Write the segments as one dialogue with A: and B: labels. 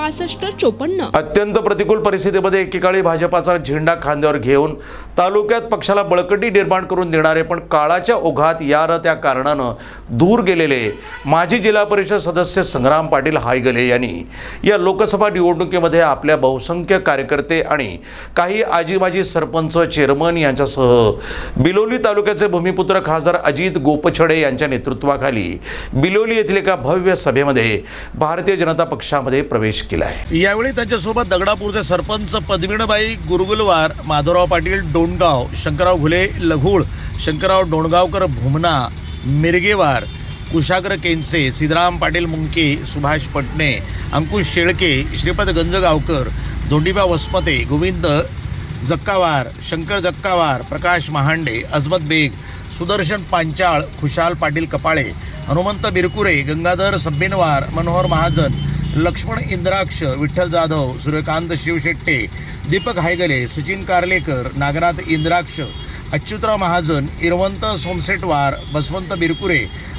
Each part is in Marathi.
A: पासष्ट चोपन्न.
B: अत्यंत प्रतिकूल परिस्थितीमध्ये एकेकाळी भाजपाचा झेंडा खांद्यावर घेऊन तालुक्यात पक्षाला बळकटी निर्माण करून देणारे पण काळाच्या ओघात या र त्या कारणानं दूर गेलेले माजी जिल्हा परिषद सदस्य संग्राम पाटील हायगले यांनी या लोकसभा निवडणुकीमध्ये आपल्या बहुसंख्य कार्यकर्ते आणि काही आजी माजी सरपंच चेअरमन यांच्यासह बिलोली तालुक्याचे भूमिपुत्र खासदार अजित गोपछडे यांच्या नेतृत्वाखाली बिलोली येथील एका भव्य सभेमध्ये भारतीय जनता पक्षामध्ये प्रवेश केला आहे.
C: यावेळी त्यांच्यासोबत दगडापूरचे सरपंच पद्मिणबाई गुरुगुलवार माधवराव पाटील डोणगाव शंकरराव घुले लघुळ शंकरराव डोणगावकर भुमना मिरगेवार कुशाग्र केंसे सिद्धराम पाटील मुंके सुभाष पटणे अंकुश शेळके श्रीपद गंजगावकर धोंडीबा वसमते गोविंद जक्कावार शंकर जक्कावार प्रकाश महांडे अजमत बेग सुदर्शन पांचाळ खुशाल पाटील कपाळे हनुमंत बिरकुरे गंगाधर सब्बेनवार मनोहर महाजन लक्ष्मण इंद्राक्ष विठ्ठल जाधव सूर्यकांत शिवशेट्टे दीपक हायगले सचिन कारलेकर नागनाथ इंद्राक्ष अच्युतराव महाजन इरवंत सोमसेटवार बसवंत बिरकुरे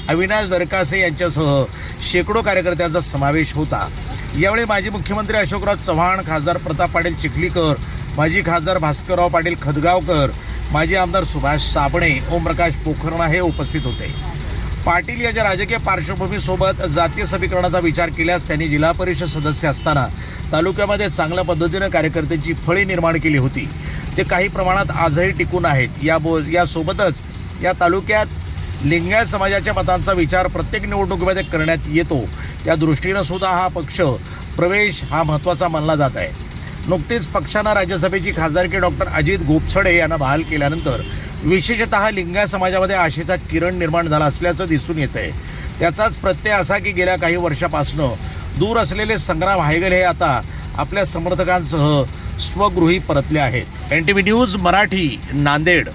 C: अविनाश दरकासे यांच्यासह शेकडो कार्यकर्त्यांचा समावेश होता. यावेळी माजी मुख्यमंत्री अशोकराव चव्हाण खासदार प्रताप पाटील चिखलीकर माजी खासदार भास्करराव पाटील खदगावकर माजी आमदार सुभाष साबणे ओमप्रकाश पोखरणा हे उपस्थित होते. पाटील याच्या राजकीय पार्श्वभूमीसोबत जातीय समीकरणाचा विचार केल्यास त्यांनी जिल्हा परिषद सदस्य असताना तालुक्यामध्ये चांगल्या पद्धतीनं कार्यकर्त्यांची फळी निर्माण केली होती. ते काही प्रमाणात आजही टिकून आहेत. या बो यासोबतच या तालुक्यात लिंगायत समाजाच्या मतांचा विचार प्रत्येक निवडणुकीमध्ये करण्यात येतो. त्या दृष्टीनं सुद्धा हा पक्ष प्रवेश हा महत्त्वाचा मानला जात आहे. नुकतीच पक्षानं राज्यसभेची खासदारकी डॉक्टर अजित गोपछडे यांना बहाल केल्यानंतर विशेषतः लिंगाय समाजामध्ये आशेचा किरण निर्माण झाला असल्याचं दिसून येत आहे त्याचाच प्रत्यय असा की गेल्या काही वर्षापासनं दूर असलेले संग्राम हायगल हे आता आपल्या समर्थकांसह स्वगृही परतले आहेत. N T V news Marathi Nanded.